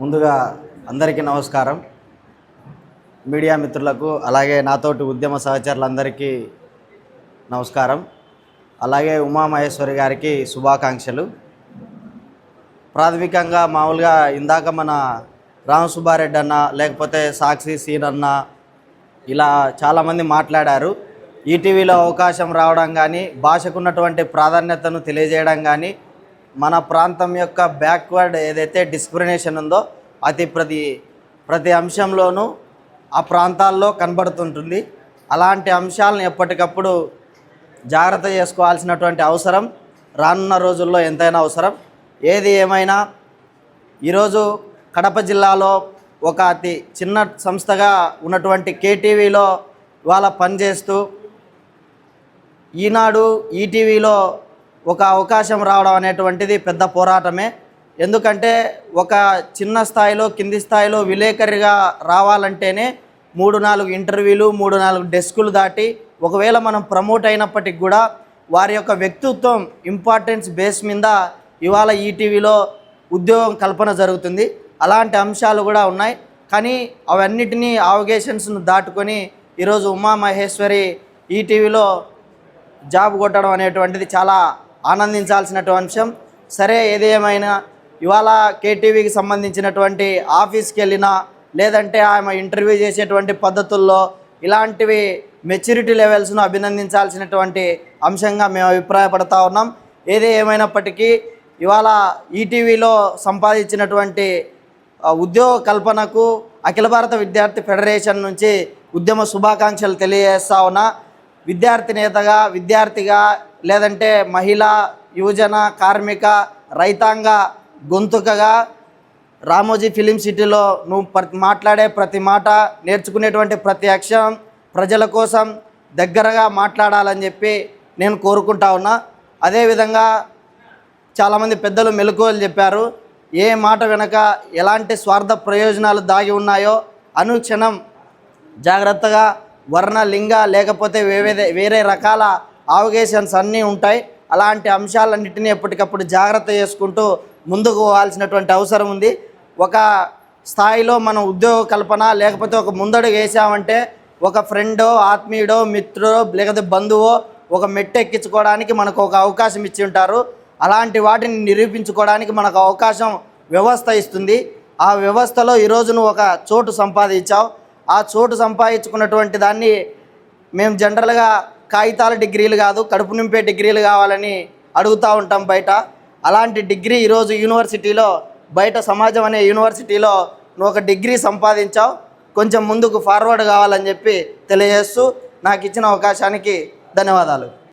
ముందుగా అందరికీ నమస్కారం. మీడియా మిత్రులకు అలాగే నాతోటి ఉద్యమ సహచరులందరికీ నమస్కారం. అలాగే ఉమామహేశ్వరి గారికి శుభాకాంక్షలు. ప్రాథమికంగా మామూలుగా ఇందాక మన రామసుబ్బారెడ్డి అన్న లేకపోతే సాక్షి సీన్ అన్న ఇలా చాలామంది మాట్లాడారు. ఈటీవీలో అవకాశం రావడం కానీ భాషకున్నటువంటి ప్రాధాన్యతను తెలియజేయడం కానీ మన ప్రాంతం యొక్క బ్యాక్వర్డ్ ఏదైతే డిస్క్రిమినేషన్ ఉందో అది ప్రతి ప్రతి అంశంలోనూ ఆ ప్రాంతాల్లో కనబడుతుంటుంది. అలాంటి అంశాలను ఎప్పటికప్పుడు జాగ్రత్త చేసుకోవాల్సినటువంటి అవసరం రానున్న రోజుల్లో ఎంతైనా అవసరం. ఏది ఏమైనా ఈరోజు కడప జిల్లాలో ఒక అతి చిన్న సంస్థగా ఉన్నటువంటి కేటీవీలో ఇవాళ పనిచేస్తూ ఈనాడు ఈటీవీలో ఒక అవకాశం రావడం అనేటువంటిది పెద్ద పోరాటమే. ఎందుకంటే ఒక చిన్న స్థాయిలో కింది స్థాయిలో విలేకరిగా రావాలంటేనే మూడు నాలుగు ఇంటర్వ్యూలు మూడు నాలుగు డెస్కులు దాటి ఒకవేళ మనం ప్రమోట్ అయినప్పటికి కూడా వారి యొక్క వ్యక్తిత్వం ఇంపార్టెన్స్ బేస్ మీద ఇవాళ ఈటీవీలో ఉద్యోగం కల్పన జరుగుతుంది. అలాంటి అంశాలు కూడా ఉన్నాయి. కానీ అవన్నిటినీ ఆవిగేషన్స్ను దాటుకొని ఈరోజు ఉమామహేశ్వరి ఈటీవీలో జాబ్ కొట్టడం అనేటువంటిది చాలా ఆనందించాల్సినటువంటి అంశం. సరే ఏది ఏమైనా ఇవాళ కేటీవీకి సంబంధించినటువంటి ఆఫీస్కి వెళ్ళినా లేదంటే ఆమె ఇంటర్వ్యూ చేసేటువంటి పద్ధతుల్లో ఇలాంటివి మెచ్యూరిటీ లెవెల్స్ను అభినందించాల్సినటువంటి అంశంగా మేము అభిప్రాయపడతా ఉన్నాం. ఏది ఏమైనప్పటికీ ఇవాళ ఈటీవీలో సంపాదించినటువంటి ఉద్యోగ కల్పనకు అఖిల భారత విద్యార్థి ఫెడరేషన్ నుంచి ఉద్యమ శుభాకాంక్షలు తెలియజేస్తా ఉన్నా. విద్యార్థి నేతగా విద్యార్థిగా లేదంటే మహిళ యువజన కార్మిక రైతాంగ గొంతుకగా రామోజీ ఫిలిం సిటీలో నువ్వు ప్రతి మాట్లాడే ప్రతి మాట నేర్చుకునేటువంటి ప్రతి అక్షరం ప్రజల కోసం దగ్గరగా మాట్లాడాలని చెప్పి నేను కోరుకుంటా ఉన్నా. అదేవిధంగా చాలామంది పెద్దలు మెలకువలు చెప్పారు ఏ మాట వెనక ఎలాంటి స్వార్థ ప్రయోజనాలు దాగి ఉన్నాయో అనుక్షణం జాగ్రత్తగా వర్ణ లింగ లేకపోతే వేరే వేరే రకాల ఆవగేషన్స్ అన్నీ ఉంటాయి. అలాంటి అంశాలన్నింటినీ ఎప్పటికప్పుడు జాగ్రత్త చేసుకుంటూ ముందుకు పోవాల్సినటువంటి అవసరం ఉంది. ఒక స్థాయిలో మనం ఉద్యోగ కల్పన లేకపోతే ఒక ముందడుగు వేసామంటే ఒక ఫ్రెండో ఆత్మీయుడో మిత్రుడో లేకపోతే బంధువో ఒక మెట్టు ఎక్కించుకోవడానికి మనకు ఒక అవకాశం ఇచ్చి ఉంటారు. అలాంటి వాటిని నిరూపించుకోవడానికి మనకు అవకాశం వ్యవస్థ ఇస్తుంది. ఆ వ్యవస్థలో ఈరోజు నువ్వు ఒక చోటు సంపాదించావు. ఆ చోటు సంపాదించుకున్నటువంటి దాన్ని మేము జనరల్గా కాగితాల డిగ్రీలు కాదు కడుపు నింపే డిగ్రీలు కావాలని అడుగుతూ ఉంటాం బయట. అలాంటి డిగ్రీ ఈరోజు యూనివర్సిటీలో బయట సమాజం అనే యూనివర్సిటీలో నువ్వు ఒక డిగ్రీ సంపాదించావు కొంచెం ముందుకు ఫార్వర్డ్ కావాలని చెప్పి తెలియజేస్తూ నాకు ఇచ్చిన అవకాశానికి ధన్యవాదాలు.